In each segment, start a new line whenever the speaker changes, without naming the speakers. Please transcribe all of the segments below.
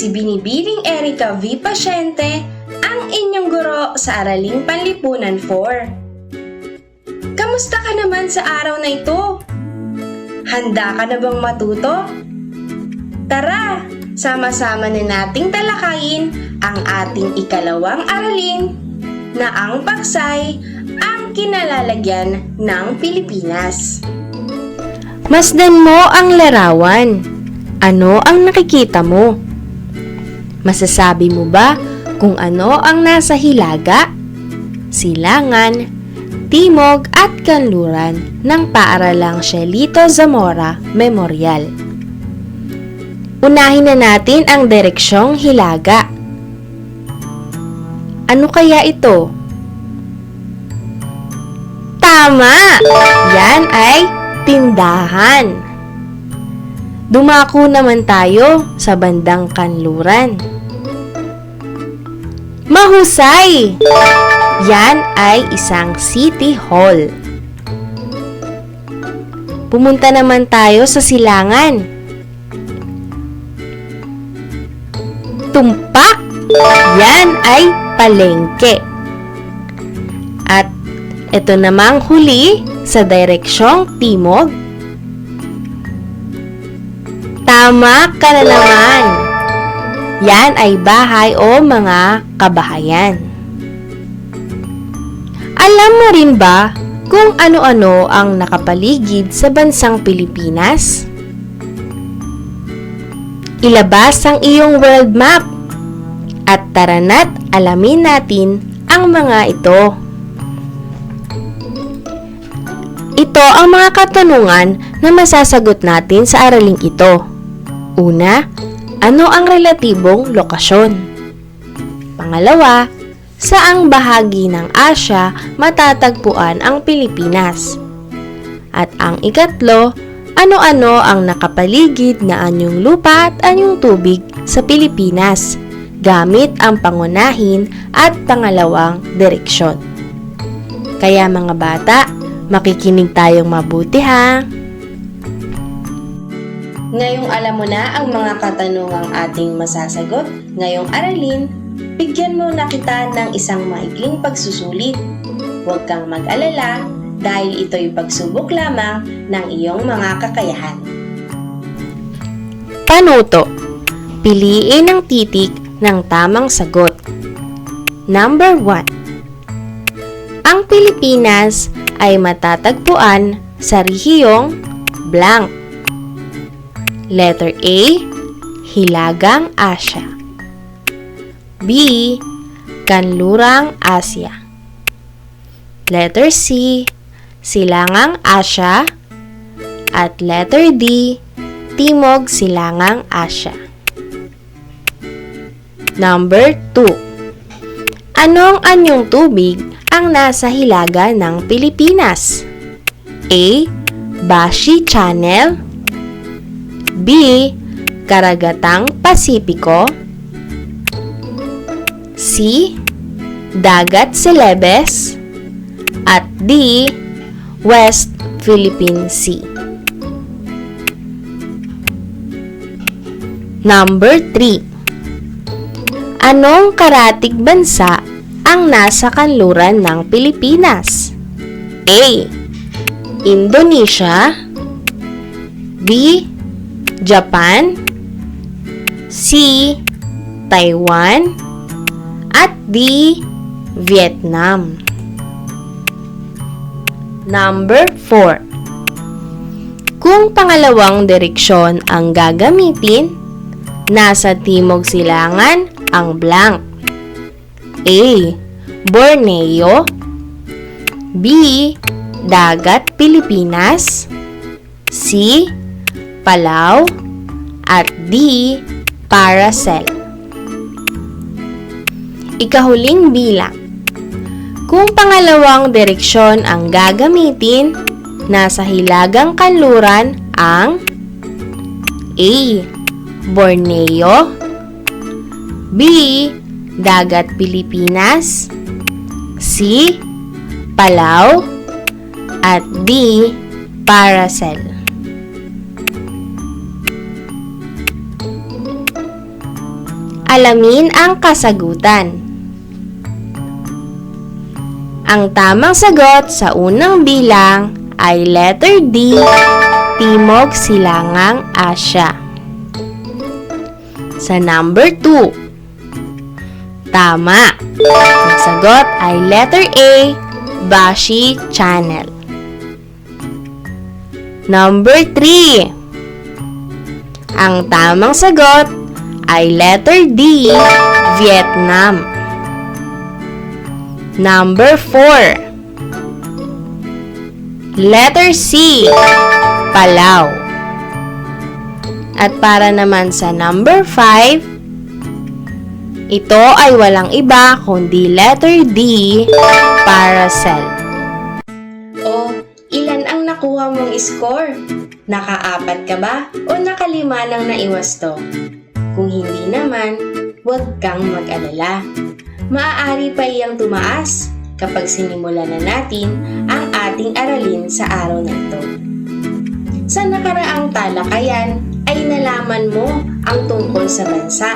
si Binibining Erika V. Pasyente, ang inyong guro sa Araling Panlipunan 4. Kamusta ka naman sa araw na ito? Handa ka na bang matuto? Tara, sama-sama na nating talakayin ang ating ikalawang aralin na ang paksay ang kinalalagyan ng Pilipinas.
Masdan mo ang larawan. Ano ang nakikita mo? Masasabi mo ba kung ano ang nasa hilaga, silangan, timog at kanluran ng paaralang Shelito Zamora Memorial? Unahin na natin ang direksyong hilaga. Ano kaya ito? Tama! Yan ay tindahan. Dumako naman tayo sa bandang kanluran. Mahusay! Yan ay isang city hall. Pumunta naman tayo sa silangan. Tumpak! Yan ay palengke. At ito namang huli sa direksyong timog. Tama ka na naman. Yan ay bahay o mga kabahayan. Alam mo rin ba kung ano-ano ang nakapaligid sa bansang Pilipinas? Ilabas ang iyong world map at tarana't alamin natin ang mga ito. Ito ang mga katanungan na masasagot natin sa araling ito. Una, ano ang relatibong lokasyon? Pangalawa, saang bahagi ng Asya matatagpuan ang Pilipinas? At ang ikatlo, ano-ano ang nakapaligid na anyong lupa at anyong tubig sa Pilipinas gamit ang pangunahin at pangalawang direksyon. Kaya mga bata, makikinig tayong mabuti ha.
Ngayong alam mo na ang mga katanungang ating masasagot, ngayong aralin, bigyan mo na kita ng isang maikling pagsusulit. Huwag kang mag-alala dahil ito'y pagsubok lamang ng iyong mga kakayahan.
Panuto. Piliin ang titik ng tamang sagot. Number 1. Ang Pilipinas ay matatagpuan sa rehiyong blank. Letter A, Hilagang Asya. B, Kanlurang Asya. Letter C, Silangang Asya. At letter D, Timog Silangang Asya. Number 2. Anong anyong tubig ang nasa hilaga ng Pilipinas? A. Bashi Channel B. Karagatang Pasipiko C. Dagat Celebes at D. West Philippine Sea. Number 3. Anong karatig bansa ang nasa kanluran ng Pilipinas? A. Indonesia B. Japan C. Taiwan at D. Vietnam Number 4 Kung pangalawang direksyon ang gagamitin, nasa timog silangan ang blank. A. Borneo B. Dagat Pilipinas C. Palau at D. Paracel Ikahuling bilang Kung pangalawang direksyon ang gagamitin, nasa hilagang kanluran ang A. Borneo B. Dagat Pilipinas C. Palau at D. Paracel Alamin ang kasagutan. Ang tamang sagot sa unang bilang ay letter D, Timog Silangang Asya. Sa number 2, tama. Ang sagot ay letter A, Bashi Channel. Number 3, ang tamang sagot ay letter D, Vietnam. Number 4. Letter C, Palau. At para naman sa number 5, ito ay walang iba kundi letter D, Paracel.
O, ilan ang nakuha mong score? Nakaapat ka ba o nakalima nang naiwas to? Kung hindi naman, huwag kang mag-alala. Maaari pa iyang tumaas kapag sinimulan na natin ang ating aralin sa araw na ito. Sa nakaraang talakayan ay nalaman mo ang tungkol sa bansa.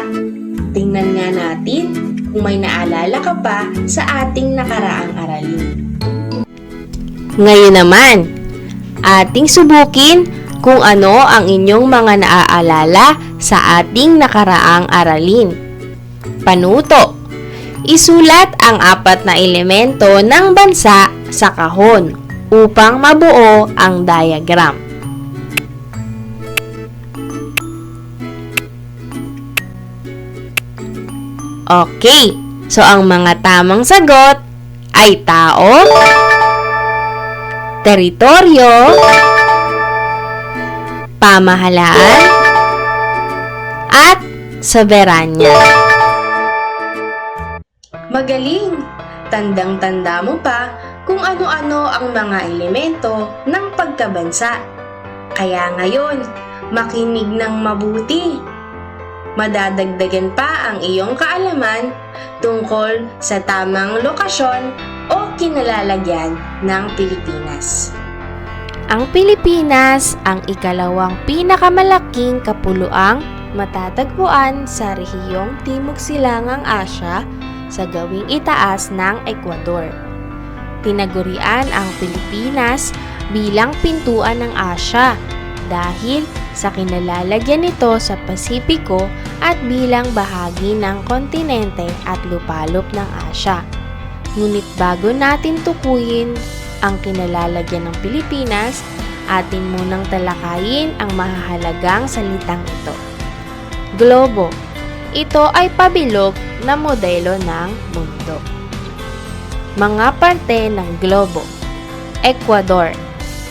Tingnan nga natin kung may naalala ka pa sa ating nakaraang aralin.
Ngayon naman, ating subukin kung ano ang inyong mga naaalala sa ating nakaraang aralin. Panuto. Isulat ang apat na elemento ng bansa sa kahon upang mabuo ang diagram. Okay, so ang mga tamang sagot ay tao, teritoryo, pamahalaan, at soberanya.
Magaling! Tandang-tanda mo pa kung ano-ano ang mga elemento ng pagkabansa. Kaya ngayon, makinig ng mabuti. Madadagdagan pa ang iyong kaalaman tungkol sa tamang lokasyon o kinalalagyan ng Pilipinas.
Ang Pilipinas ang ikalawang pinakamalaking kapuluang matatagpuan sa rehiyong Timog Silangang Asya sa gawing itaas ng Ecuador. Tinagurian ang Pilipinas bilang pintuan ng Asya dahil sa kinalalagyan nito sa Pasipiko at bilang bahagi ng kontinente at lupalop ng Asya. Ngunit bago natin tukuyin ang kinalalagyan ng Pilipinas, atin munang talakayin ang mahahalagang salitang ito. Globo. Ito ay pabilog na modelo ng mundo. Mga parte ng globo. Ecuador.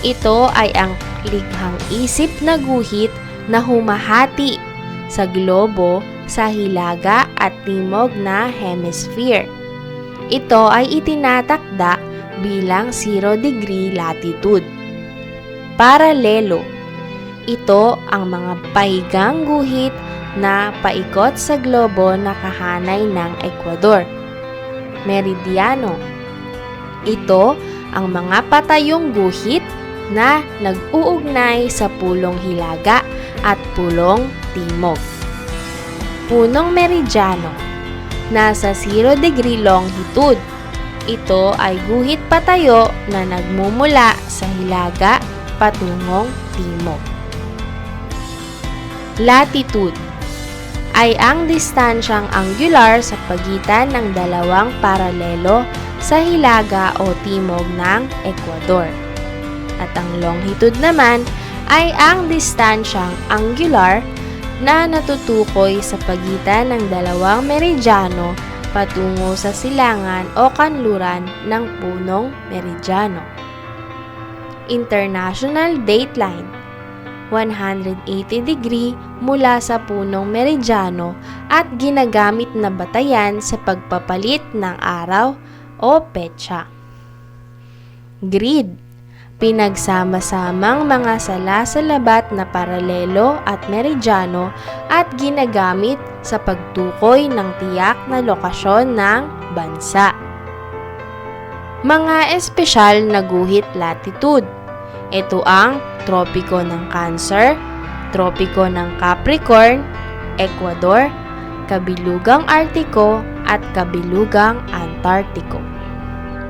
Ito ay ang lighang isip na guhit na humahati sa globo sa hilaga at timog na hemisphere. Ito ay itinatakda bilang 0 degree latitude. Paralelo. Ito ang mga pahigang guhit na paikot sa globo na kahanay ng Ecuador. Meridiano. Ito ang mga patayong guhit na nag-uugnay sa pulong hilaga at pulong timog. Punong meridiano. Nasa 0 degree longitude. Ito ay guhit patayo na nagmumula sa hilaga patungong timog. Latitude ay ang distansyang angular sa pagitan ng dalawang paralelo sa hilaga o timog ng Ecuador. At ang longitude naman ay ang distansyang angular na natutukoy sa pagitan ng dalawang meridyano patungo sa silangan o kanluran ng punong meridyano. International Dateline 180 degree mula sa punong meridyano at ginagamit na batayan sa pagpapalit ng araw o petsa. Grid Pinagsama-samang mga sala-salabat na paralelo at meridyano at ginagamit sa pagtukoy ng tiyak na lokasyon ng bansa. Mga espesyal na guhit latitude. Ito ang tropiko ng Cancer, tropiko ng Capricorn, Ecuador, kabilugang Artiko at kabilugang Antartiko.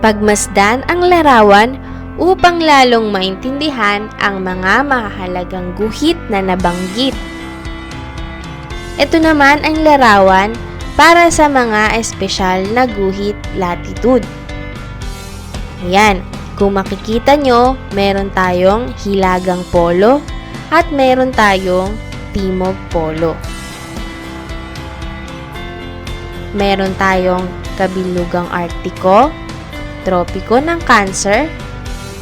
Pagmasdan ang larawan upang lalong maintindihan ang mga mahalagang guhit na nabanggit. Ito naman ang larawan para sa mga espesyal na guhit latitude. Ayan, kung makikita nyo, meron tayong hilagang polo at meron tayong timog polo. Meron tayong kabilugang Artiko, tropiko ng Cancer,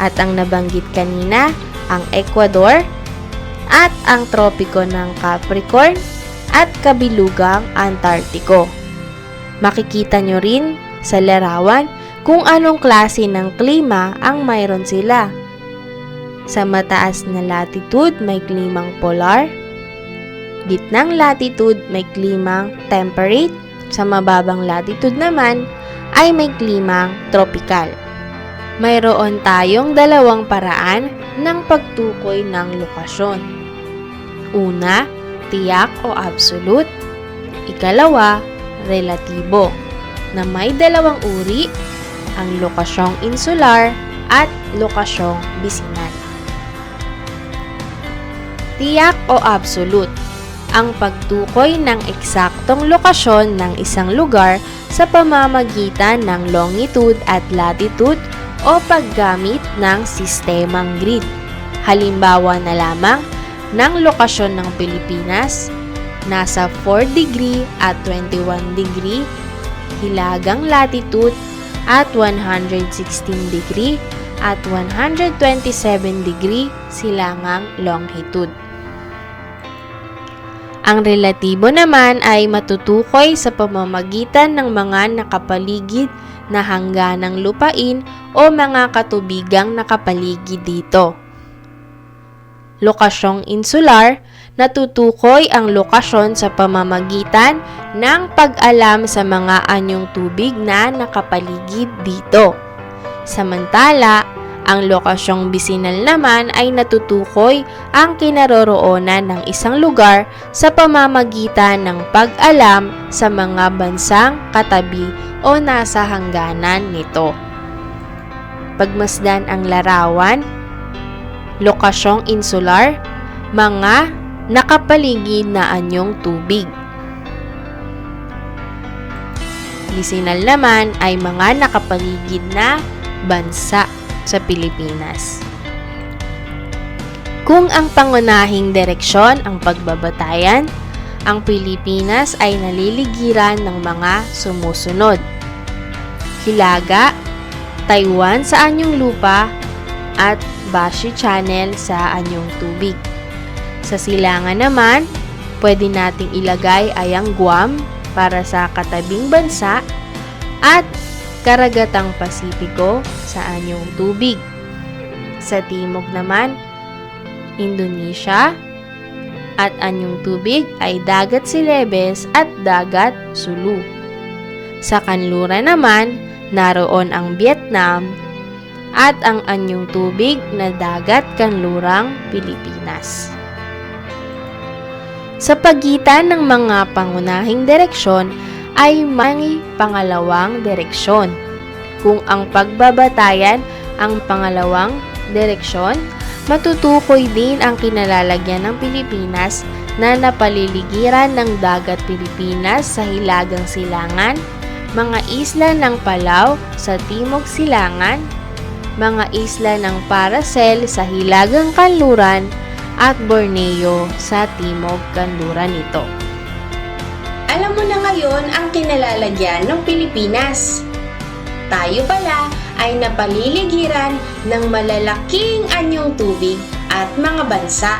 at ang nabanggit kanina, ang Ecuador, at ang tropiko ng Capricorn, at kabilugang Antartiko. Makikita nyo rin sa larawan kung anong klase ng klima ang mayroon sila. Sa mataas na latitude may klimang polar, gitnang latitude may klimang temperate, sa mababang latitude naman ay may klimang tropical. Mayroon tayong dalawang paraan ng pagtukoy ng lokasyon. Una, tiyak o absolute. Ikalawa, relatibo, na may dalawang uri, ang lokasyong insular at lokasyong bisinal. Tiyak o absolute, ang pagtukoy ng eksaktong lokasyon ng isang lugar sa pamamagitan ng longitude at latitude o paggamit ng sistemang grid. Halimbawa na lamang ng lokasyon ng Pilipinas, nasa 4 degree at 21 degree, hilagang latitude at 116 degree at 127 degree silangang longitude. Ang relatibo naman ay matutukoy sa pamamagitan ng mga nakapaligid na hangganang lupain o mga katubigang nakapaligid dito. Lokasyong insular, natutukoy ang lokasyon sa pamamagitan ng pag-alam sa mga anyong tubig na nakapaligid dito. Samantala, ang lokasyong bisinal naman ay natutukoy ang kinaroroonan ng isang lugar sa pamamagitan ng pag-alam sa mga bansang katabi o nasa hangganan nito. Pagmasdan ang larawan, lokasyong insular, mga nakapaligid na anyong tubig. Bisinal naman ay mga nakapaligid na bansa sa Pilipinas. Kung ang pangunahing direksyon ang pagbabatayan, ang Pilipinas ay naliligiran ng mga sumusunod. Hilaga, Taiwan sa anyong lupa, at Bashi Channel sa anyong tubig. Sa silangan naman, pwede nating ilagay ay ang Guam para sa katabing bansa at Karagatang Pasipiko sa anyong tubig. Sa timog naman, Indonesia at anyong tubig ay Dagat Silebes at Dagat Sulu. Sa kanluran naman, naroon ang Vietnam at ang anyong tubig na Dagat Kanlurang Pilipinas. Sa pagitan ng mga pangunahing direksyon ay may pangalawang direksyon. Kung ang pagbabatayan ang pangalawang direksyon, matutukoy din ang kinalalagyan ng Pilipinas na napaliligiran ng dagat Pilipinas sa Hilagang Silangan, mga isla ng Palau sa Timog Silangan, mga isla ng Paracel sa Hilagang Kanluran at Borneo sa Timog Kanluran nito.
Alam mo na ngayon ang kinalalagyan ng Pilipinas. Tayo pala ay napaliligiran ng malalaking anyong tubig at mga bansa.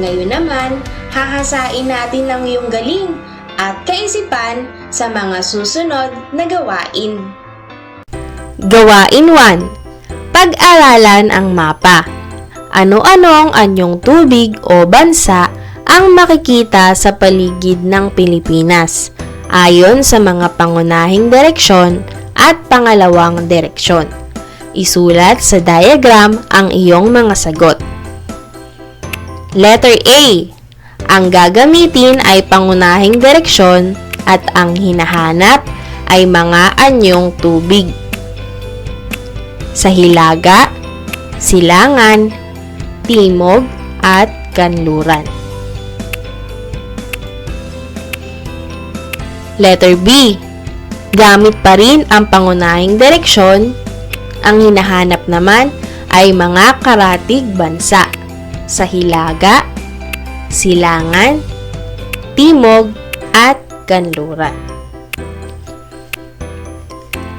Ngayon naman, hahasain natin ang iyong galing at kaisipan sa mga susunod na gawain.
Gawain 1. Pag-aralan ang mapa. Ano-anong anyong tubig o bansa ang makikita sa paligid ng Pilipinas ayon sa mga pangunahing direksyon at pangalawang direksyon. Isulat sa diagram ang iyong mga sagot. Letter A. Ang gagamitin ay pangunahing direksyon at ang hinahanap ay mga anyong tubig. Sa hilaga, silangan, timog, at kanluran. Letter B. Gamit pa rin ang pangunahing direksyon. Ang hinahanap naman ay mga karatig bansa sa hilaga, silangan, timog, at kanluran.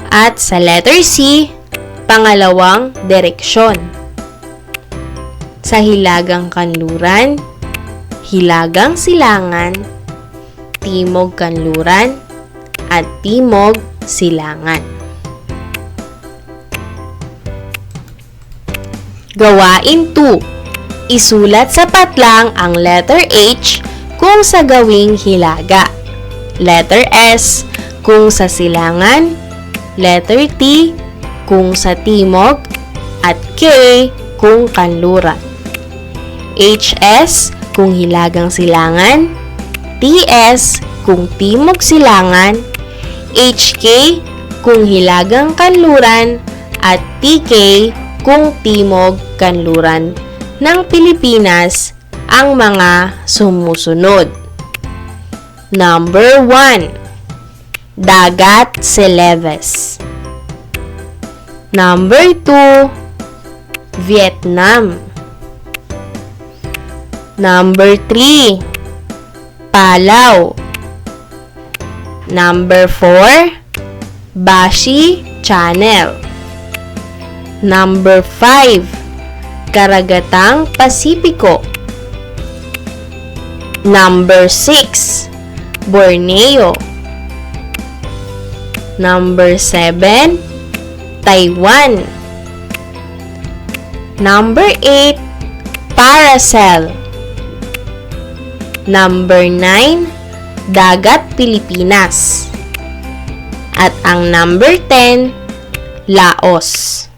At sa letter C, pangalawang direksyon. Sa hilagang kanluran, hilagang silangan, timog kanluran, at timog silangan. Gawain 2. Isulat sa patlang ang letter H kung sa gawing hilaga. Letter S kung sa silangan. Letter T kung sa timog. At K kung kanluran. HS kung hilagang silangan. TS kung timog silangan. HK kung hilagang kanluran. At TK kung timog kanluran ng Pilipinas ang mga sumusunod. Number 1. Dagat Celebes. Number 2. Vietnam. Number 3. Palau. Number 4. Bashi Channel. Number 5. Karagatang Pasipiko. Number 6. Borneo. Number 7. Taiwan. Number 8. Paracel. Number 9. Dagat Pilipinas. At ang number 10. Laos.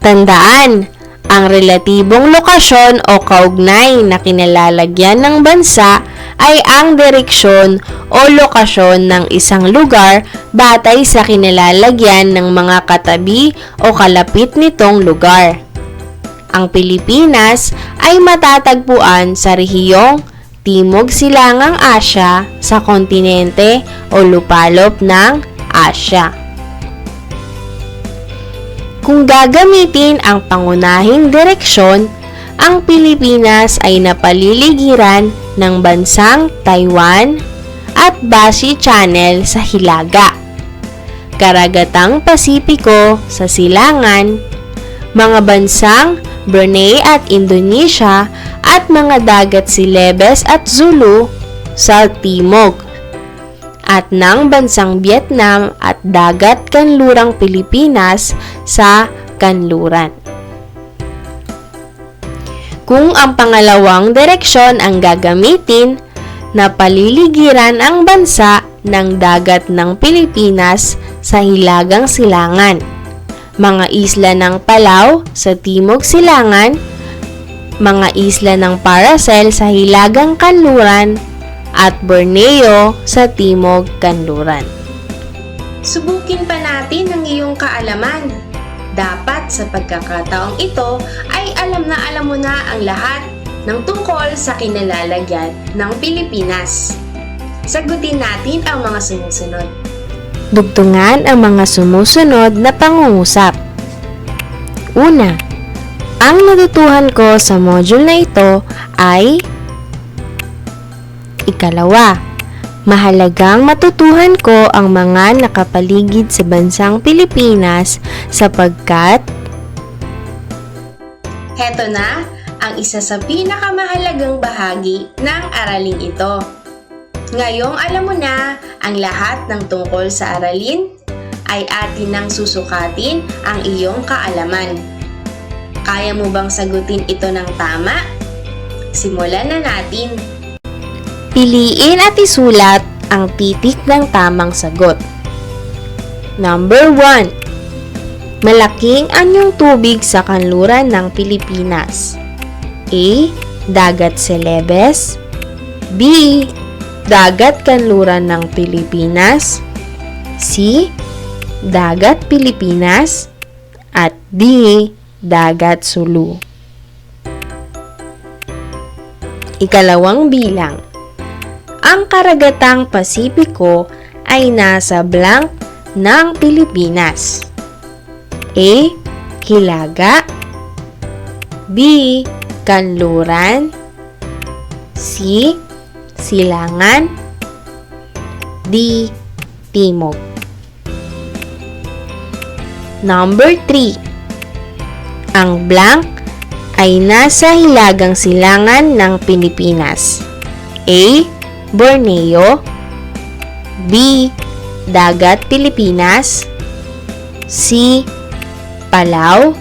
Tandaan, ang relatibong lokasyon o kaugnay na kinalalagyan ng bansa ay ang direksyon o lokasyon ng isang lugar batay sa kinalalagyan ng mga katabi o kalapit nitong lugar. Ang Pilipinas ay matatagpuan sa rehiyong Timog Silangang Asya sa kontinente o lupalop ng Asya. Kung gagamitin ang pangunahing direksyon, ang Pilipinas ay napaliligiran ng bansang Taiwan at Bashi Channel sa Hilaga, Karagatang Pasipiko sa Silangan, mga bansang Brunei at Indonesia at mga dagat Celebes at Zulu sa Timog at ng bansang Vietnam at dagat kanlurang Pilipinas sa kanluran. Kung ang pangalawang direksyon ang gagamitin, na paliligiran ang bansa ng dagat ng Pilipinas sa hilagang silangan, mga isla ng Palau sa timog silangan, mga isla ng Paracel sa hilagang kanluran, at Borneo sa timog kanluran.
Subukin pa natin ang iyong kaalaman. Dapat sa pagkakataong ito ay alam na alam mo na ang lahat ng tungkol sa kinalalagyan ng Pilipinas. Sagutin natin ang mga sumusunod.
Dugtungan ang mga sumusunod na pangungusap. Una, ang natutuhan ko sa module na ito ay Ikalawa, mahalagang matutuhan ko ang mga nakapaligid sa bansang Pilipinas sapagkat
Heto na ang isa sa pinakamahalagang bahagi ng araling ito. Ngayong alam mo na ang lahat ng tungkol sa aralin, ay atin nang susukatin ang iyong kaalaman. Kaya mo bang sagutin ito ng tama? Simulan na natin.
piliin at isulat ang titik ng tamang sagot. Number 1. Malaking anyong tubig sa kanluran ng Pilipinas. A. Dagat Celebes B. Dagat Kanluran ng Pilipinas C. Dagat Pilipinas at D. Dagat Sulu. Ikalawang bilang. Ang karagatang Pasipiko ay nasa blank ng Pilipinas. A. Hilaga B. Kanluran C. Silangan D. Timog Number 3 Ang blank ay nasa hilagang silangan ng Pilipinas. A. Borneo B. Dagat Pilipinas C. Palau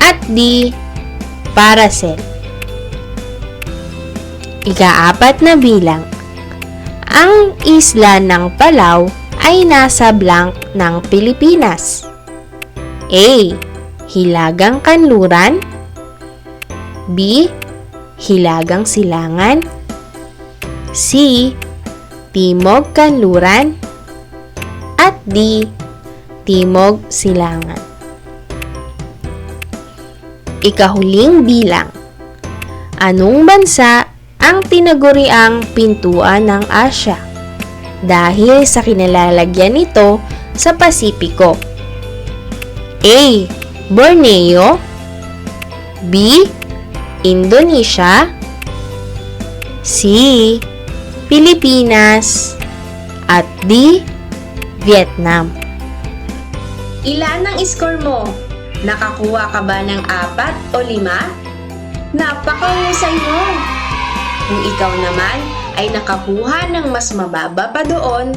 at D. Paracel. Ikaapat na bilang. Ang isla ng Palau ay nasa blank ng Pilipinas. A. Hilagang Kanluran B. Hilagang Silangan C. Timog Kanluran at D. Timog Silangan. Ikahuling bilang. Anong bansa ang tinaguriang pintuan ng Asya? Dahil sa kinalalagyan nito sa Pasipiko. A. Borneo B. Indonesia C. Pilipinas at D. Vietnam.
Ilan ang score mo? Nakakuha ka ba ng apat o lima? Napakahusay mo! Kung ikaw naman ay nakakuha ng mas mababa pa doon,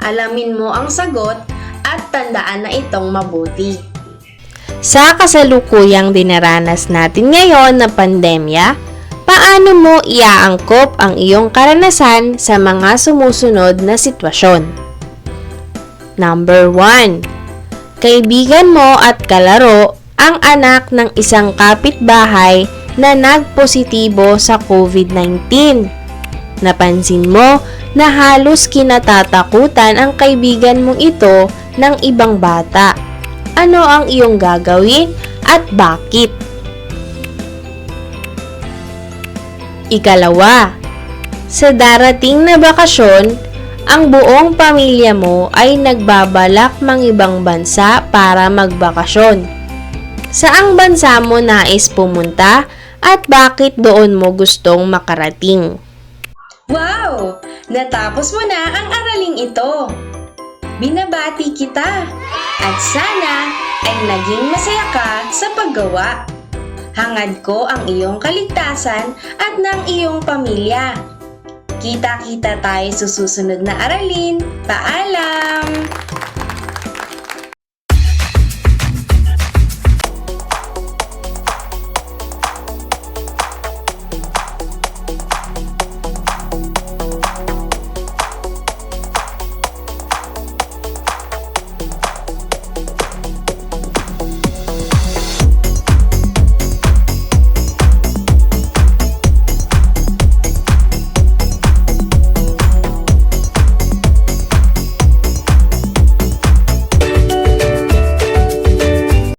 alamin mo ang sagot at tandaan na itong mabuti.
Sa kasalukuyang dinaranas natin ngayon na pandemya, paano mo iaangkop ang iyong karanasan sa mga sumusunod na sitwasyon? Number 1. Kaibigan mo at kalaro ang anak ng isang kapitbahay na nagpositibo sa COVID-19. Napansin mo na halos kinatatakutan ang kaibigan mong ito ng ibang bata. Ano ang iyong gagawin at bakit? Ikalawa, sa darating na bakasyon, ang buong pamilya mo ay nagbabalak mang ibang bansa para magbakasyon. Saang bansa mo nais pumunta at bakit doon mo gustong makarating?
Wow! Natapos mo na ang araling ito. Binabati kita at sana ay naging masaya ka sa paggawa. Hangad ko ang iyong kaligtasan at ng iyong pamilya. Kita-kita tayo sa susunod na aralin. Paalam!